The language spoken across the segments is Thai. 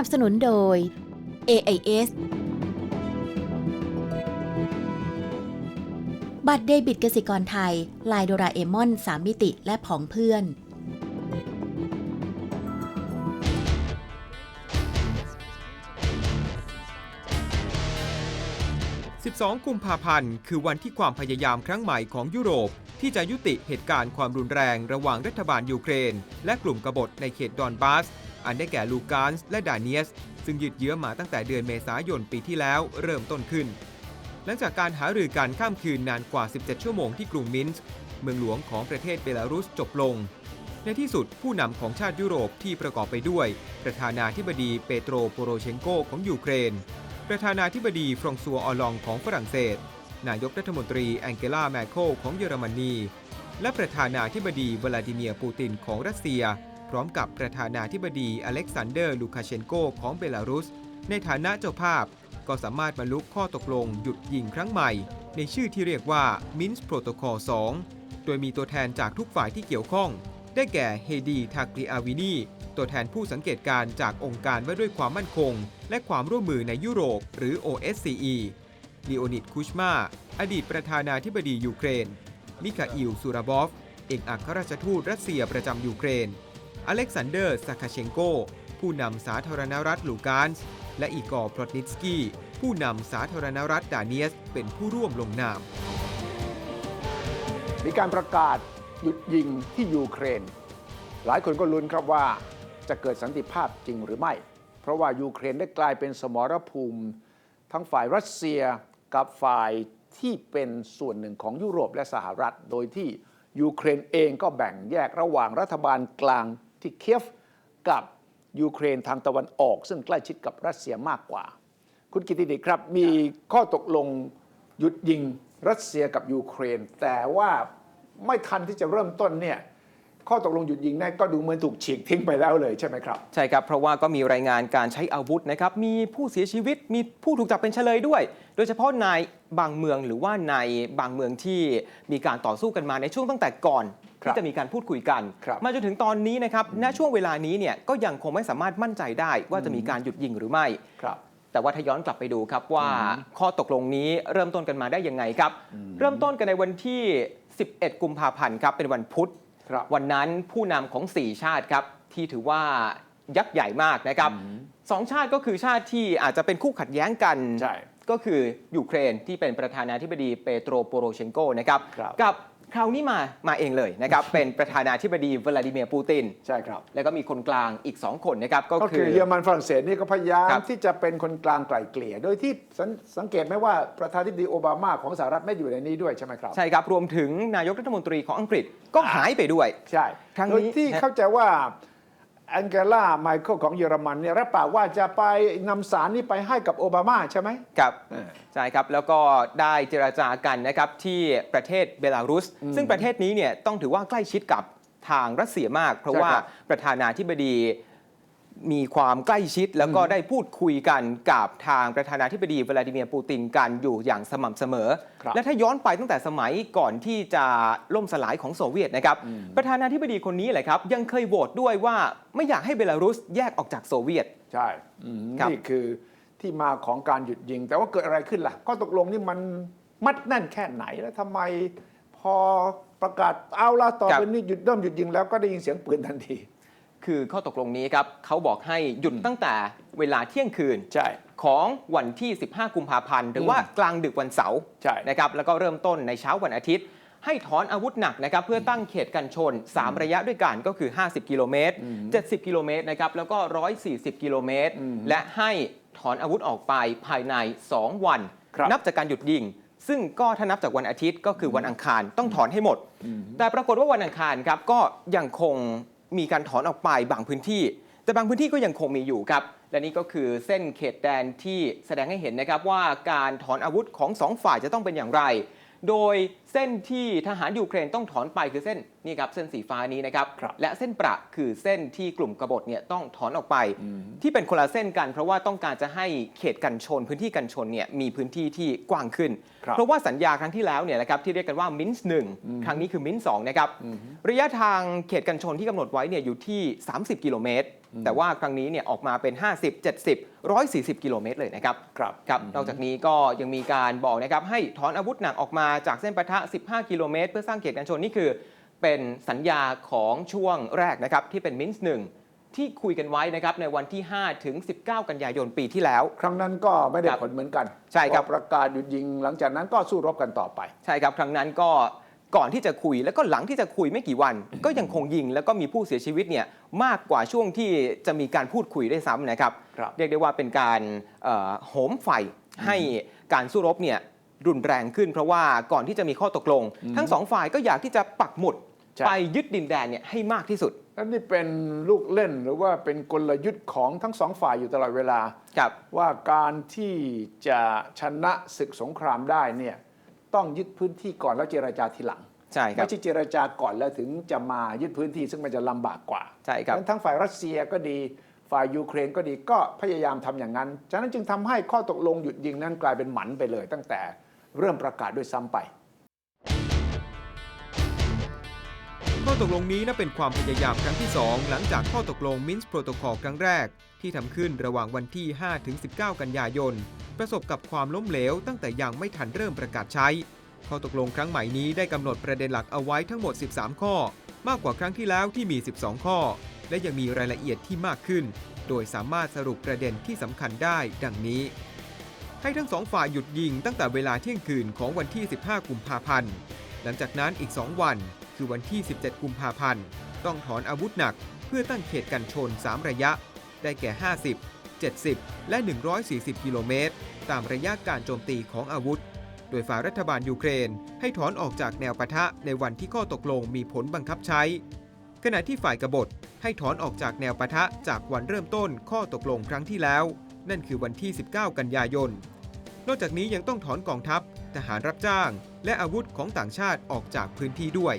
สนับสนุนโดย AIS บัตรเดบิตกสิกรไทย ลายโดราเอมอน3มิติและผองเพื่อน 12 กุมภาพันธ์ คือวันที่ความพยายามครั้งใหม่ของยุโรป ที่จะยุติเหตุการณ์ความรุนแรงระหว่างรัฐบาลยูเครน และกลุ่มกบฏในเขตดอนบาส อันได้แก่ลูกานส์และดาเนียส ซึ่งยืดเยื้อมาตั้งแต่เดือนเมษายนปีที่แล้วเริ่มต้นขึ้น หลังจากการหารือการข้ามคืนนานกว่า 17 ชั่วโมงที่กรุงมินส์เมืองหลวงของประเทศเบลารุสจบลง ในที่สุดผู้นำของชาติยุโรปที่ประกอบไปด้วย ประธานาธิบดีเปโตรโปโรเชนโกของยูเครน ประธานาธิบดีฟรองซัวออลองของฝรั่งเศส นายกรัฐมนตรีแองเกลาแมคโคลของเยอรมนี และประธานาธิบดีวลาดิเมียร์ปูตินของรัสเซีย พร้อมกับประธานาธิบดีอเล็กซานเดอร์ ลูคาเชนโกของเบลารุส ในฐานะเจ้าภาพ ก็สามารถบรรลุข้อตกลงหยุดยิงครั้งใหม่ ในชื่อที่เรียกว่ามินส์โปรโตคอล2 โดยมีตัวแทนจากทุกฝ่ายที่เกี่ยวข้อง ได้แก่เฮดีทากริอาวินีตัวแทนผู้สังเกตการณ์จากองค์การว่าด้วยความมั่นคง และความร่วมมือในยุโรป หรือ OSCE ลีโอนิดคุชมา อดีตประธานาธิบดียูเครน มิคาอิล ซูราบอฟ เอกอัครราชทูตรัสเซียประจำยูเครน อเล็กซานเดอร์ซาคาเชนโก ผู้นำสาธารณรัฐลูกานส์และอีกอร์พลอตนิสกี้ ผู้นำสาธารณรัฐดาเนียส เป็นผู้ร่วมลงนาม มีการประกาศหยุดยิงที่ยูเครน หลายคนก็ลุ้นครับว่าจะเกิดสันติภาพจริงหรือไม่ เพราะว่ายูเครนได้กลายเป็นสมรภูมิ ทั้งฝ่ายรัสเซียกับฝ่ายที่เป็นส่วนหนึ่งของยุโรปและสหรัฐ โดยที่ยูเครนเองก็แบ่งแยกระหว่างรัฐบาลกลาง ที่เคียฟกับยูเครนทางตะวันออก ซึ่งใกล้ชิดกับรัสเซียมากกว่า คุณกิติดิครับ มีข้อตกลงหยุดยิงรัสเซียกับยูเครน แต่ว่าไม่ทันที่จะเริ่มต้นเนี่ยข้อตกลงหยุดยิงนั่นก็ดูเหมือนถูกฉีกทิ้งไปแล้วเลยใช่ไหมครับ ใช่ครับ เพราะว่าก็มีรายงานการใช้อาวุธนะครับ มีผู้เสียชีวิตมีผู้ถูกจับเป็นเฉลยด้วย โดยเฉพาะในบางเมืองหรือว่าในบางเมืองที่มีการต่อสู้กันมาในช่วงตั้งแต่ก่อนครับ ที่จะมีการพูดคุยกันครับมาจนถึงตอนนี้นะครับณช่วงเวลานี้เนี่ยก็ยังคงไม่สามารถมั่นใจได้ว่าจะมีการหยุดยิงหรือไม่ครับแต่ว่าถ้าย้อนกลับไปดูครับว่าข้อตกลงนี้เริ่มต้นกันมาได้ยังไงครับ เริ่มต้นกันในวันที่ 11 กุมภาพันธ์ครับเป็นวันพุธครับวันนั้นผู้นำของ 4 ชาติครับที่ถือว่ายักษ์ใหญ่มากนะครับสองชาติก็คือชาติที่อาจจะเป็นคู่ขัดแย้งกันใช่ก็คือยูเครนที่เป็นประธานาธิบดีเปโตรโปโรเชนโกนะครับครับกับ คราวนี้มามาเองเลยนะครับ เป็นประธานาธิบดีวลาดิเมียร์ปูติน ใช่ครับ แล้วก็มีคนกลางอีก 2 คนนะครับ ก็ก็คืคืออ เยอรมันฝรั่งเศสนี่ก็พยายามครับ ที่จะเป็นคนกลางไกล่เกลี่ย โดยที่สังสังเกตไหมว่าประธานาธิบดีโอบามาของสหรัฐไม่อยู่ในนี้ด้วยใช่ไหมครับ ใช่ครับ รวมถึงนายกรัฐมนตรีของอังกฤษก็หายไปด้วย ใช่ ครั้งโดยนี้ที่นะเข้าใจว่า แองเกลาไมเคิลของเยอรมันเนี่ยรับปากว่าจะไปนำสารนี้ไปให้กับโอบามาใช่ไหมครับเออใช่ครับ แล้วก็ได้เจราจากันนะครับที่ประเทศเบลารุส ซึ่งประเทศนี้เนี่ยต้องถือว่าใกล้ชิดกับทางรัสเซียมาก เพราะใช่ว่าครับประธานาธิบดี มีความใกล้ชิดแล้วก็ได้พูดคุยกันกับทางประธานาธิบดีวลาดิเมียร์ปูตินกันอยู่อย่างสม่ำเสมอครับและถ้าย้อนไปตั้งแต่สมัยก่อนที่จะล่มสลายของโซเวียตนะครับ ประธานาธิบดีคนนี้แหละครับ ยังเคยโหวตด้วยว่าไม่อยากให้เบลารุสแยกออกจากโซเวียต ใช่อืมครับนี่คือที่มาของการหยุดยิง แต่ว่าเกิดอะไรขึ้นล่ะข้อตกลงนี่มันมัดแน่นแค่ไหนแล้วทำไมพอประกาศเอาละต่อไปนี้หยุดเริ่มหยุดยิงแล้วก็ได้ยินเสียงปืนทันที คือข้อตกลงนี้ครับเขาบอกให้หยุดตั้งแต่เวลาเที่ยงคืน ใช่ ของวันที่ 15 กุมภาพันธ์หรือว่ากลางดึกวันเสาร์ใช่ นะครับแล้วก็เริ่มต้นในเช้าวันอาทิตย์ ให้ถอนอาวุธหนักนะครับเพื่อตั้งเขตกันชน 3 ระยะด้วยกันก็คือ 50 กิโลเมตร 70 กิโลเมตรนะครับแล้วก็ 140 กิโลเมตร และให้ถอนอาวุธออกไปภายใน 2 วัน ครับ นับจากการหยุดยิง ซึ่งก็ถ้านับจากวันอาทิตย์ก็คือวันอังคารต้องถอนให้หมด แต่ปรากฏว่าวันอังคารครับก็ยังคง มีการถอนออกไปบางพื้นที่ แต่บางพื้นที่ก็ยังคงมีอยู่ครับ และนี่ก็คือเส้นเขตแดนที่แสดงให้เห็นนะครับว่าการถอนอาวุธของสองฝ่ายจะต้องเป็นอย่างไร โดยเส้นที่ทหารยูเครนต้องถอนไปคือเส้นนี่ครับเส้นสีฟ้านี้นะครับครับและเส้นประคือเส้นที่กลุ่มกบฏเนี่ยต้องถอนออกไปอืมที่เป็นคนละเส้นกัน เพราะว่าต้องการจะให้เขตกันชน พื้นที่กันชนเนี่ยมีพื้นที่ที่กว้างขึ้นครับเพราะว่าสัญญาครั้งที่แล้วเนี่ยนะครับที่เรียกกันว่ามินส์หนึ่งครั้งนี้คือมินส์สองนะครับอืมระยะทางเขตกันชนที่กำหนดไว้เนี่ยอยู่ที่ 30 กิโลเมตร แต่ว่าครั้งนี้เนี่ยออกมาเป็น 50 70 140 กิโลเมตรเลยนะครับครับครับนอกจากนี้ก็ยังมีการบอกนะครับให้ถอนอาวุธหนักออกมาจากเส้นปะทะ 15 กิโลเมตร เพื่อสร้างเขตกันชนนี่คือ เป็นสัญญาของช่วงแรกนะครับที่เป็นมินส์หนึ่งที่คุยกันไว้นะครับในวันที่ 5 ถึง 19 กันยายนปีที่แล้ว ครั้งนั้นก็ไม่ได้ครับผลเหมือนกัน ใช่ครับพอประกาศหยุดยิงหลังจากนั้นก็สู้รบกันต่อไป ใช่ครับ ครั้งนั้นก็ ก่อนที่จะคุยแล้วก็หลังที่จะคุยไม่กี่วัน ก็ยังคงยิงแล้วก็มีผู้เสียชีวิตเนี่ยมากกว่าช่วงที่จะมีการพูดคุยได้วยซ้ำนะครับครับ เรียกได้ว่าเป็นการเอ่อโหมไฟให้การสู้รบเนี่ยรุนแรงขึ้น เพราะว่าก่อนที่จะมีข้อตกลง ทั้งสองฝ่ายก็อยากที่จะปักหมุดใช่ไปยึดดินแดนเนี่ยให้มากที่สุดและนี่เป็นลูกเล่นหรือว่าเป็นกลยุทธ์ของทั้งสองฝ่ายอยู่ตลอดเวลาครับว่าการที่จะชนะศึกสงครามได้เนี่ย ต้องยึดพื้นที่ก่อนแล้วเจรจาทีหลังใช่ครับไม่ใช่เจรจาก่อนแล้วถึงจะมายึดพื้นที่ซึ่งมันจะลำบากกว่าใช่ครับงั้นทั้งฝ่ายรัสเซียก็ดีฝ่ายยูเครนก็ดีก็พยายามทำอย่างนั้น ฉะนั้นจึงทำให้ข้อตกลงหยุดยิงนั้นกลายเป็นหมันไปเลย ตั้งแต่เริ่มประกาศด้วยซ้ำไป ข้อตกลงนี้นับเป็นความพยายามครั้งที่ 2 หลังจากข้อตกลงมินส์โปรโตคอลครั้งแรก ที่ทำขึ้นระหว่างวันที่ 5-19 กันยายน ประสบกับความล้มเหลวตั้งแต่ยังไม่ทันเริ่มประกาศใช้ข้อตกลงครั้งใหม่นี้ได้กำหนดประเด็นหลักเอาไว้ทั้งหมด 13 ข้อ มากกว่าครั้งที่แล้วที่มี 12 ข้อ และยังมีรายละเอียดที่มากขึ้น โดยสามารถสรุปประเด็นที่สำคัญได้ดังนี้ ให้ทั้งสองฝ่ายหยุดยิงตั้งแต่เวลาเที่ยงคืนของวันที่ 15 กุมภาพันธ์ หลังจากนั้นอีก 2 วัน คือวันที่ 17 กุมภาพันธ์ ต้องถอนอาวุธหนัก เพื่อตั้งเขตกันชน 3 ระยะ ได้แก่ 50 70 และ 140 กิโลเมตร ตามระยะการโจมตีของอาวุธ โดยฝ่ายรัฐบาลยูเครน ให้ถอนออกจากแนวปะทะในวันที่ข้อตกลงมีผลบังคับใช้ ขณะที่ฝ่ายกบฏให้ถอนออกจากแนวปะทะจากวันเริ่มต้นข้อตกลงครั้งที่แล้ว นั่นคือวันที่ 19 กันยายน นอกจากนี้ยังต้องถอนกองทัพ ทหารรับจ้าง และอาวุธของต่างชาติออกจากพื้นที่ด้วย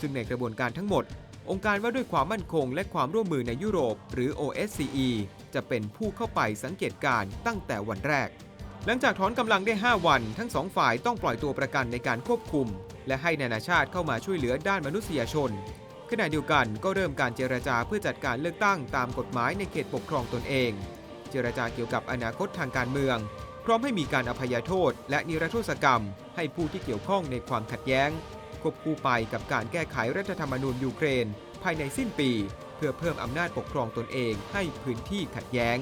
ซึ่งในกระบวนการทั้งหมด องค์การว่าด้วยความมั่นคงและความร่วมมือในยุโรป หรือ OSCE จะเป็นผู้เข้าไปสังเกตการณ์ตั้งแต่วันแรก หลังจากถอนกำลังได้ 5 วัน ทั้งสองฝ่ายต้องปล่อยตัวประกันในการควบคุม และให้นานาชาติเข้ามาช่วยเหลือด้านมนุษยชน ขณะเดียวกันก็เริ่มการเจรจาเพื่อจัดการเลือกตั้งตามกฎหมายในเขตปกครองตนเอง เจรจาเกี่ยวกับอนาคตทางการเมือง พร้อมให้มีการอภัยโทษ และนิรโทษกรรม ให้ผู้ที่เกี่ยวข้องในความขัดแย้ง ควบคู่ไปกับการแก้ไขรัฐธรรมนูญยูเครน ภายในสิ้นปี เพื่อเพิ่มอำนาจปกครองตนเองให้พื้นที่ขัดแย้ง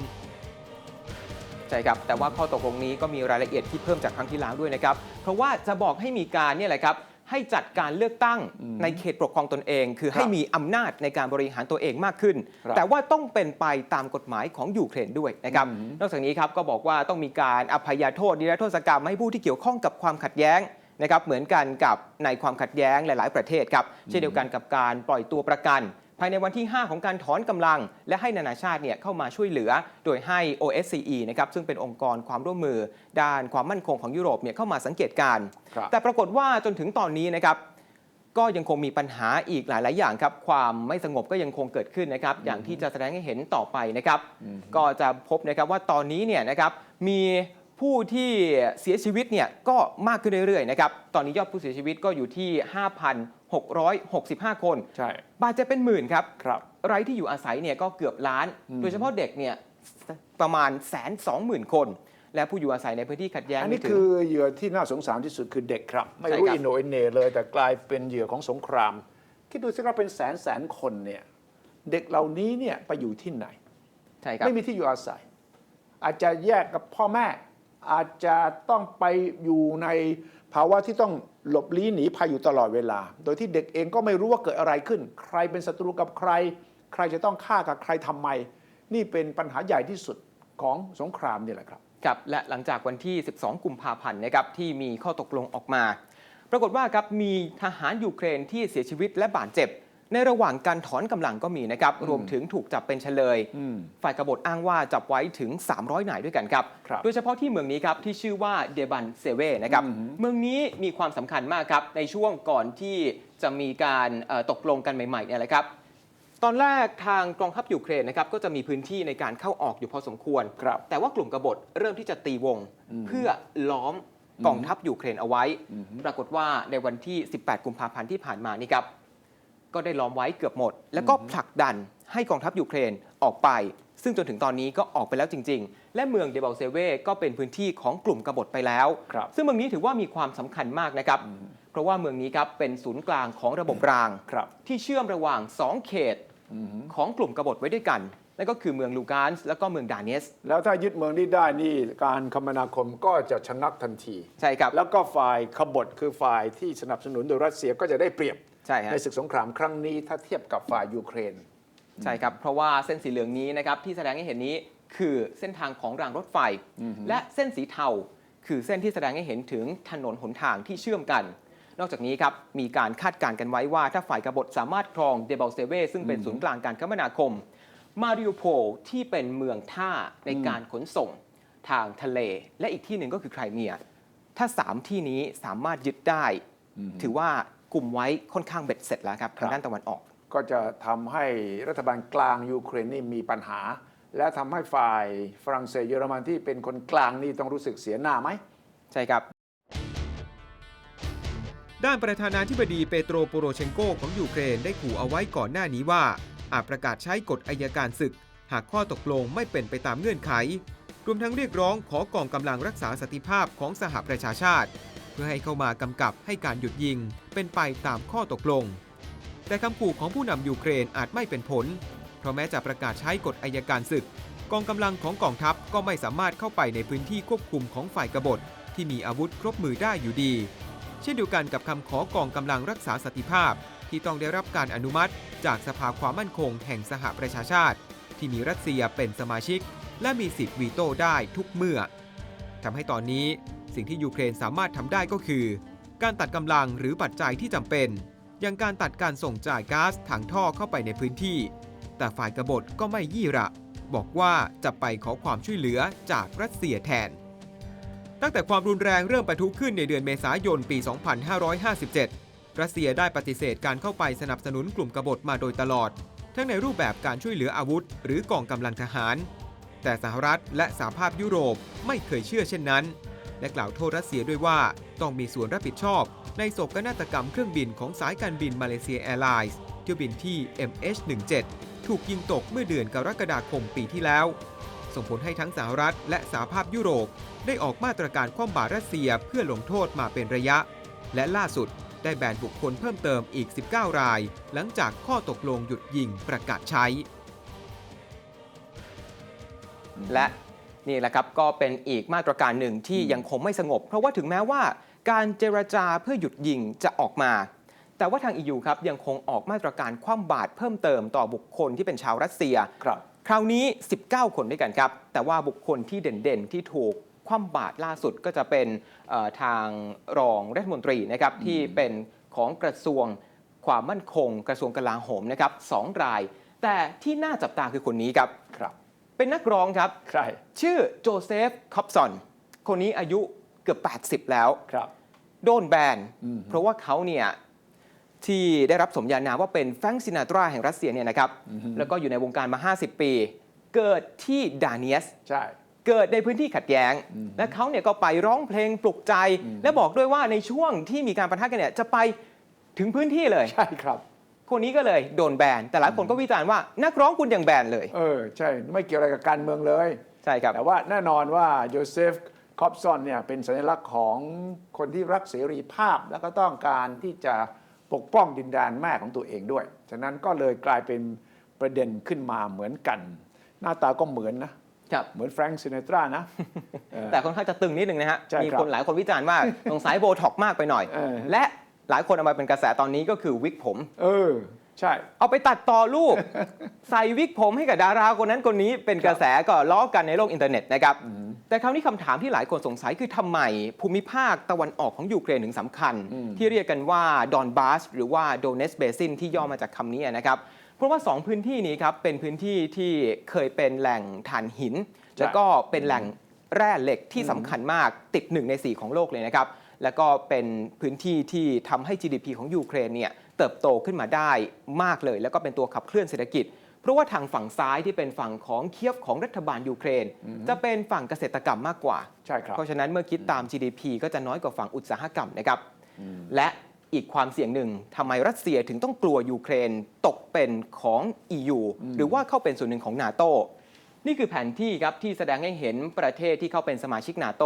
ใช่ครับแต่ว่าข้อตกลงนี้ก็มีรายละเอียดที่เพิ่มจากครั้งที่แล้วด้วยนะครับ เพราะว่าจะบอกให้มีการเนี่ยแหละครับให้จัดการเลือกตั้งอืมในเขตปกครองตนเอง คือครับให้มีอำนาจในการบริหารตัวเองมากขึ้นครับแต่ว่าต้องเป็นไปตามกฎหมายของยูเครนด้วยนะครับอืมนอกจากนี้ครับก็บอกว่าต้องมีการอภัยโทษนิรโทษกรรมให้ผู้ที่เกี่ยวข้องกับความขัดแย้ง นะครับเหมือนกันกับในความขัดแย้งหลาย ๆ ประเทศครับเช่นเดียวกันกับการปล่อยตัวประกัน ภายในวันที่ 5 ของการถอนกำลัง และให้นานาชาติเนี่ยเข้ามาช่วยเหลือ โดยให้ OSCE นะครับซึ่งเป็นองค์กรความร่วมมือ ด้านความมั่นคงของยุโรปเนี่ยเข้ามาสังเกตการณ์ครับแต่ปรากฏว่าจนถึงตอนนี้นะครับก็ยังคงมีปัญหาอีกหลาย ๆ อย่างครับ ความไม่สงบก็ยังคงเกิดขึ้นนะครับ อย่างที่จะแสดงให้เห็นต่อไปนะครับอืมก็จะพบนะครับว่าตอนนี้เนี่ยนะครับมี ผู้ที่เสียชีวิตเนี่ยก็มากขึ้นเรื่อยๆนะครับ ตอนนี้ยอดผู้เสียชีวิตก็อยู่ที่ 5,665 คน ใช่ บาดเจ็บเป็นหมื่นครับ ครับ ไร้ที่อยู่อาศัยเนี่ยก็เกือบล้านอืมโดยเฉพาะเด็กเนี่ยประมาณแสนสองหมื่นคน และผู้อยู่อาศัยในพื้นที่ขัดแย้งอันนี้ไม่ถึง คือเหยื่อที่น่าสงสารที่สุดคือเด็กครับ ไม่ใช่รู้ครับ อินโนอินเนเลย แต่กลายเป็นเหยื่อของสงคราม คิดดูสิครับเป็นแสนแสนคนเนี่ยเด็กเหล่านี้เนี่ยไปอยู่ที่ไหน ใช่ครับ ไม่มีที่อยู่อาศัย อาจจะแยกกับพ่อแม่ อาจจะต้องไปอยู่ในภาวะที่ต้องหลบลี้หนีภัยอยู่ตลอดเวลา โดยที่เด็กเองก็ไม่รู้ว่าเกิดอะไรขึ้น ใครเป็นศัตรูกับใคร ใครจะต้องฆ่ากับใครทำไม นี่เป็นปัญหาใหญ่ที่สุดของสงครามนี่แหละครับครับและหลังจากวันที่ 12 กุมภาพันธ์นะครับที่มีข้อตกลงออกมา ปรากฏว่าครับมีทหารยูเครนที่เสียชีวิตและบาดเจ็บ ในระหว่างการถอนกำลังก็มีนะครับ รวมถึงถูกจับเป็นเฉลยอืมฝ่ายกบฏอ้างว่าจับไว้ถึง 300นายด้วยกันครับครับ โดยเฉพาะที่เมืองนี้ครับ ที่ชื่อว่าเดบันเซเวนะครับอือหือเมืองนี้มีความสำคัญมากครับ ในช่วงก่อนที่จะมีการเอ่อตกลงกันใหม่ๆเนี่ยแหละครับตอนแรกทางกองทัพยูเครนนะครับก็จะมีพื้นที่ในการเข้าออกอยู่พอสมควรครับแต่ว่ากลุ่มกบฏเริ่มที่จะตีวงอืมเพื่อล้อมกองทัพยูเครนเอาไว้อืมปรากฏว่าในวันที่ 18 กุมภาพันธ์ที่ผ่านมานี่ครับ ก็ได้ล้อมไว้เกือบหมด แล้วก็ผลักดันให้กองทัพยูเครนออกไป ซึ่งจนถึงตอนนี้ก็ออกไปแล้วจริง ๆ และเมืองเดบัลเซเวก็เป็นพื้นที่ของกลุ่มกบฏไปแล้วครับซึ่งเมืองนี้ถือว่ามีความสำคัญมากนะครับ เพราะว่าเมืองนี้ครับเป็นศูนย์กลางของระบบรางครับที่เชื่อมระหว่าง 2 เขตอืมของกลุ่มกบฏไว้ด้วยกันนั่นก็คือเมืองลูกานส์และก็เมืองดาเนส แล้วถ้ายึดเมืองนี้ได้นี่การคมนาคมก็จะชะงักทันที ใช่ครับ แล้วก็ฝ่ายขบฏคือฝ่ายที่สนับสนุนโดยรัสเซียก็จะได้เปรียบ ใช่ฮะในศึกสงครามครั้งนี้ถ้าเทียบกับฝ่ายยูเครน ใช่ครับ เพราะว่าเส้นสีเหลืองนี้นะครับที่แสดงให้เห็นนี้คือเส้นทางของรางรถไฟ และเส้นสีเทาคือเส้นที่แสดงให้เห็นถึงถนนหนทางที่เชื่อมกัน นอกจากนี้ครับมีการคาดการณ์กันไว้ว่า ถ้าฝ่ายกบฏสามารถครองเดบัลเซเวซึ่งเป็นศูนย์กลางการคมนาคม มาริโอโพลที่เป็นเมืองท่าในการขนส่งทางทะเล และอีกที่หนึ่งก็คือไครเมีย ถ้า 3 ที่นี้สามารถยึดได้ ถือว่า กลุ่มไว้ค่อนข้างเบ็ดเสร็จแล้วครับทางด้านตะวันออก ก็จะทำให้รัฐบาลกลางยูเครนนี่มีปัญหา และทำให้ฝ่ายฝรั่งเศสเยอรมันที่เป็นคนกลางนี่ต้องรู้สึกเสียหน้าไหม ใช่ครับ ด้านประธานาธิบดีเปโตรโปโรเชนโกของยูเครนได้ขู่เอาไว้ก่อนหน้านี้ว่า อาจประกาศใช้กฎอายการศึก หากข้อตกลงไม่เป็นไปตามเงื่อนไข รวมทั้งเรียกร้องขอกองกำลังรักษาสันติภาพของสหประชาชาติเพื่อให้เข้ามากำกับให้การหยุดยิง เป็นไปตามข้อตกลง แต่คำขู่ของผู้นำยูเครนอาจไม่เป็นผล เพราะแม้จะประกาศใช้กฎอายการศึก กองกำลังของกองทัพก็ไม่สามารถเข้าไปในพื้นที่ควบคุมของฝ่ายกบฏที่มีอาวุธครบมือได้อยู่ดี เช่นเดียวกันกับคำขอกองกำลังรักษาสันติภาพ ที่ต้องได้รับการอนุมัติ จากสภาความมั่นคงแห่งสหประชาชาติ ที่มีรัสเซียเป็นสมาชิก และมีสิทธิ์วีโต้ได้ทุกเมื่อทำให้ตอนนี้ สิ่งที่ยูเครนสามารถทำได้ก็คือ การตัดกำลังหรือปัจจัยที่จำเป็น อย่างการตัดการส่งจ่ายก๊าซทางท่อเข้าไปในพื้นที่ แต่ฝ่ายกบฏก็ไม่ยี่ระ บอกว่าจะไปขอความช่วยเหลือจากรัสเซียแทน ตั้งแต่ความรุนแรงเริ่มประทุขึ้นในเดือนเมษายนปี 2557 รัสเซียได้ปฏิเสธการเข้าไปสนับสนุนกลุ่มกบฏมาโดยตลอด ทั้งในรูปแบบการช่วยเหลืออาวุธ หรือกองกำลังทหารแต่สหรัฐและสหภาพยุโรปไม่เคยเชื่อเช่นนั้น และกล่าวโทษรัสเซียด้วยว่าต้องมีส่วนรับผิดชอบ ในโศกนาฏกรรมเครื่องบินของสายการบินมาเลเซียแอร์ไลน์เที่ยวบินที่ MH17 ถูกยิงตกเมื่อเดือนกรกฎาคมปีที่แล้ว ส่งผลให้ทั้งสหรัฐและสหภาพยุโรป ได้ออกมาตรการคว่ำบาตรรัสเซียเพื่อลงโทษมาเป็นระยะ และล่าสุดได้แบนบุคคลเพิ่มเติมอีก 19 ราย หลังจากข้อตกลงหยุดยิงประกาศใช้ และ นี่แหละครับก็เป็นอีกมาตรการหนึ่งที่ยังคงไม่สงบ เพราะว่าถึงแม้ว่าการเจรจาเพื่อหยุดยิงจะออกมา แต่ว่าทาง EU ครับยังคงออกมาตรการคว่ำบาตรเพิ่มเติมต่อบุคคลที่เป็นชาวรัสเซีย ครับคราวนี้ 19 คนด้วยกันครับ แต่ว่าบุคคลที่เด่นๆ ที่ถูกคว่ำบาตรล่าสุดก็จะเป็นเอ่อทางรองรัฐมนตรีนะครับที่เป็นของกระทรวงความมั่นคง กระทรวงกลาโหมนะครับสองราย แต่ที่น่าจับตาคือคนนี้ครับครับ เป็นนักร้องครับ ใคร ชื่อโจเซฟคอปสันคนนี้อายุเกือบ 80 แล้ว ครับ โดนแบนอืม เพราะว่าเขาเนี่ยที่ได้รับสมญานามว่าเป็นแฟรงค์ซินาตราแห่งรัสเซียเนี่ยนะครับ แล้วก็อยู่ในวงการมา 50 ปี เกิดที่ดาเนียส ใช่ เกิดในพื้นที่ขัดแย้งอืมและเขาเนี่ยก็ไปร้องเพลงปลุกใจ และบอกด้วยว่าในช่วงที่มีการประทะกันเนี่ยจะไปถึงพื้นที่เลย ใช่ครับ คนนี้ก็เลยโดนแบน แต่หลายคนก็วิจารณ์ว่านักร้องคุณยังแบนเลย เออ ใช่ ไม่เกี่ยวอะไรกับการเมืองเลย ใช่ครับ แต่ว่าแน่นอนว่าโยเซฟคอปซอนเนี่ยเป็นสัญลักษณ์ของคนที่รักเสรีภาพ แล้วก็ต้องการที่จะปกป้องดินแดนแม่ของตัวเองด้วย ฉะนั้นก็เลยกลายเป็นประเด็นขึ้นมาเหมือนกัน หน้าตาก็เหมือนนะครับเหมือนแฟรงค์ซินเนตรานะเออแต่ค่อนข้างจะตึงนิดนึงนะฮะใช่มีครับคนหลายคนวิจารณ์ว่าสงสัยโบท็อกซ์มากไปหน่อยเออและ หลายคนเอามาเป็นกระแสตอนนี้ก็คือวิกผม เออ ใช่ เอาไปตัดต่อรูป ใส่วิกผมให้กับดาราคนนั้นคนนี้เป็นกระแสก็ล้อกันในโลกอินเทอร์เน็ตนะครับอืมแต่คราวนี้คำถามที่หลายคนสงสัยคือทำไมภูมิภาคตะวันออกของยูเครนถึงสำคัญ อืม ที่เรียกกันว่าดอนบาสหรือว่าโดเนสเบซินที่ย่อมาจากคำนี้นะครับ เพราะว่า 2 พื้นที่นี้ครับ เป็นพื้นที่ที่เคยเป็นแหล่งถ่านหิน แล้วก็เป็นแหล่งแร่เหล็กที่สำคัญมากติด1ใน 4 ของโลกเลยนะครับ แล้วก็เป็นพื้นที่ที่ทำให้ GDP ของยูเครนเนี่ยเติบโตขึ้นมาได้มากเลย แล้วก็เป็นตัวขับเคลื่อนเศรษฐกิจ เพราะว่าทางฝั่งซ้ายที่เป็นฝั่งของเคียฟของรัฐบาลยูเครน จะเป็นฝั่งเกษตรกรรมมากกว่า ใช่ครับ เพราะฉะนั้นเมื่อคิดตาม GDP ก็จะน้อยกว่าฝั่งอุตสาหกรรมนะครับและอีกความเสี่ยงหนึ่งทำไมรัสเซียถึงต้องกลัวยูเครนตกเป็นของ EU หรือว่าเข้าเป็นส่วนหนึ่งของนาโตนี่คือแผนที่ครับที่แสดงให้เห็นประเทศที่เข้าเป็นสมาชิกนาโต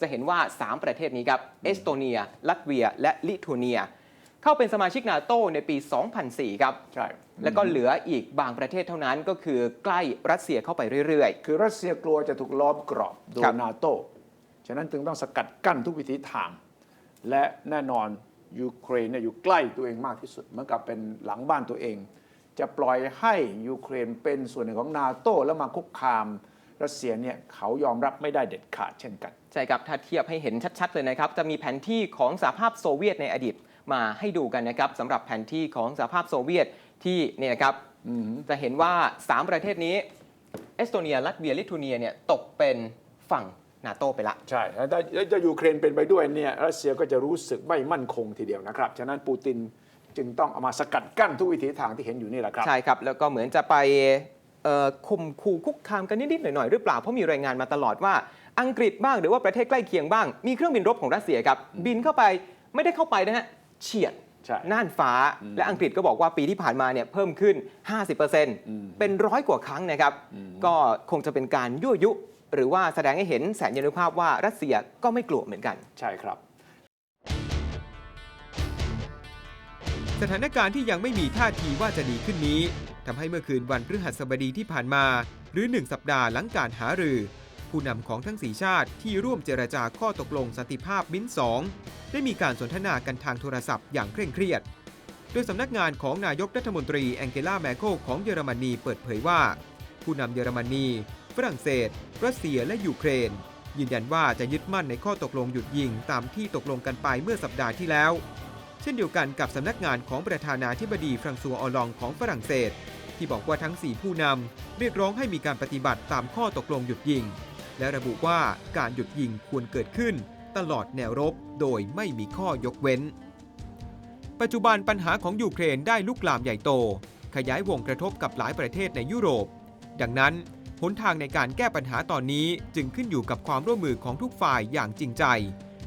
จะเห็นว่า 3 ประเทศนี้ครับเอสโตเนีย ลัตเวีย และลิทัวเนีย เข้าเป็นสมาชิกนาโตในปี 2004 ครับใช่แล้วก็เหลืออีกบางประเทศเท่านั้นก็คือใกล้รัสเซียเข้าไปเรื่อยคือรัสเซียกลัวจะถูกล้อมกรอบโดครัยบนาโตฉะนั้นจึงต้องสกัดกั้นทุกวิถีทาง และแน่นอนยูเครนเนี่ยอยู่ใกล้ตัวเองมากที่สุดเหมือนกับเป็นหลังบ้านตัวเอง จะปล่อยให้ยูเครนเป็นส่วนหนึ่งของนาโตแล้วมาคุกคาม รัสเซียเนี่ยเขายอมรับไม่ได้เด็ดขาดเช่นกันๆใช่ครับถ้าเทียบให้เห็นชัด ๆ เลยนะครับ จะมีแผนที่ของสหภาพโซเวียตในอดีตมาให้ดูกันนะครับสำหรับแผนที่ของสหภาพโซเวียตที่เนี่ยนะครับจะเห็นว่า 3 ประเทศนี้เอสโตเนียลัตเวียลิทัวเนียเนี่ยตกเป็นฝั่งนาโตไปละ ใช่แล้วถ้าถ้ายูเครนเป็นไปด้วยเนี่ยรัสเซียก็จะรู้สึกไม่มั่นคงทีเดียวนะครับ ฉะนั้นปูตินจึงต้องเอามาสกัดกั้นทุกวิถีทางที่เห็นอยู่นี่แหละครับ ใช่ครับ แล้วก็เหมือนจะไปเอ่อ ข่มขู่คุกคามกันนิดๆหน่อยๆหรือเปล่าเพราะมีรายงานมาตลอดว่าอังกฤษบ้างหรือว่าประเทศใกล้เคียงบ้าง มีเครื่องบินรบของรัสเซียครับบินเข้าไปไม่ได้เข้าไปนะฮะเฉียดใช่น่านฟ้าและอังกฤษก็บอกว่าปีที่ผ่านมาเนี่ยเพิ่มขึ้น 50%เป็นร้อยกว่าครั้งนะครับ ก็คงจะเป็นการยั่วยุ หรือว่าแสดงให้เห็นแสนยานุภาพว่ารัสเซียก็ไม่กลัวเหมือนกัน ใช่ครับ สถานการณ์ที่ยังไม่มีท่าทีว่าจะดีขึ้นนี้ ทำให้เมื่อคืนวันพฤหัสบดีที่ผ่านมา หรือ 1 สัปดาห์หลังการหารือ ผู้นำของทั้งสีชาติที่ร่วมเจรจาข้อตกลงสันติภาพมินสองได้มีการสนทนากันทางโทรศัพท์อย่างเคร่งเครียด โดยสำนักงานของนายกรัฐมนตรีแองเกลาแมโคลของเยอรมนีเปิดเผยว่า ผู้นำเยอรมนี ฝรั่งเศส รัสเซียและยูเครน ยืนยันว่าจะยึดมั่นในข้อตกลงหยุดยิงตามที่ตกลงกันไปเมื่อสัปดาห์ที่แล้ว เช่นเดียวกันกับสำนักงานของประธานาธิบดีฟรังซัวออลองของฝรั่งเศส ที่บอกว่าทั้ง 4 ผู้นำเรียกร้องให้มีการปฏิบัติตามข้อตกลงหยุดยิง และระบุว่าการหยุดยิงควรเกิดขึ้น ตลอดแนวรบโดยไม่มีข้อยกเว้น ปัจจุบันปัญหาของยูเครนได้ลุกลามใหญ่โต ขยายวงกระทบกับหลายประเทศในยุโรป ดังนั้นหนทางในการแก้ปัญหาตอนนี้จึงขึ้นอยู่กับความร่วมมือของทุกฝ่ายอย่างจริงใจ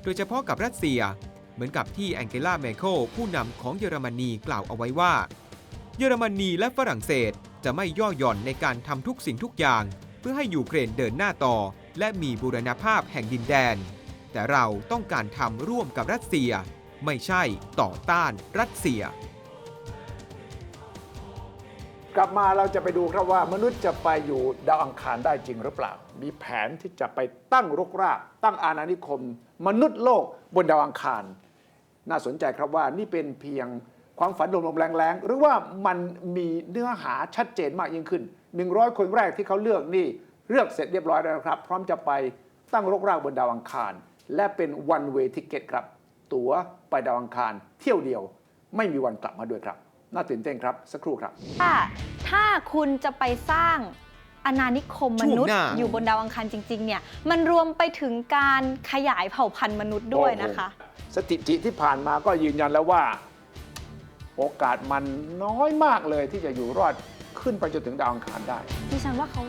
โดยเฉพาะกับรัสเซีย เหมือนกับที่แองเกลาเมโคลผู้นำของเยอรมนีกล่าวเอาไว้ว่า เยอรมนีและฝรั่งเศสจะไม่ย่อหย่อนในการทำทุกสิ่งทุกอย่าง เพื่อให้ยูเครนเดินหน้าต่อ และมีบูรณภาพแห่งดินแดน แต่เราต้องการทำร่วมกับรัสเซีย ไม่ใช่ต่อต้านรัสเซีย กลับมาเราจะไปดูครับว่ามนุษย์จะไปอยู่ดาวอังคารได้จริงหรือเปล่า มีแผนที่จะไปตั้งรกราก ตั้งอาณานิคม มนุษย์โลกบนดาวอังคาร น่าสนใจครับว่านี่เป็นเพียง ความฝันลมๆแรงๆ หรือว่ามันมีเนื้อหาชัดเจนมากยิ่งขึ้น 100 คนแรกที่เขาเลือกนี่เลือกเสร็จเรียบร้อยแล้วนะครับ พร้อมจะไปตั้งรกรากบนดาวอังคาร และเป็น one way ticket ครับ ตั๋วไปดาวอังคาร เที่ยวเดียว ไม่มีวันกลับมาด้วยครับ น่าตื่นเต้นครับ สักครู่ครับ ถ้าถ้าคุณจะไปสร้างอาณานิคมมนุษช่วงหย์น้า อยู่บนดาวอังคารจริง ๆ เนี่ย มันรวมไปถึงการขยายเผ่าพันธุ์มนุษย์ด้วยนะคะ สถิติที่ผ่านมาก็ยืนยันแล้วว่า โอกาสมันน้อยมากเลยที่จะอยู่รอดขึ้นไปจนถึงดาวอังคารได้ ดิฉันว่าเขา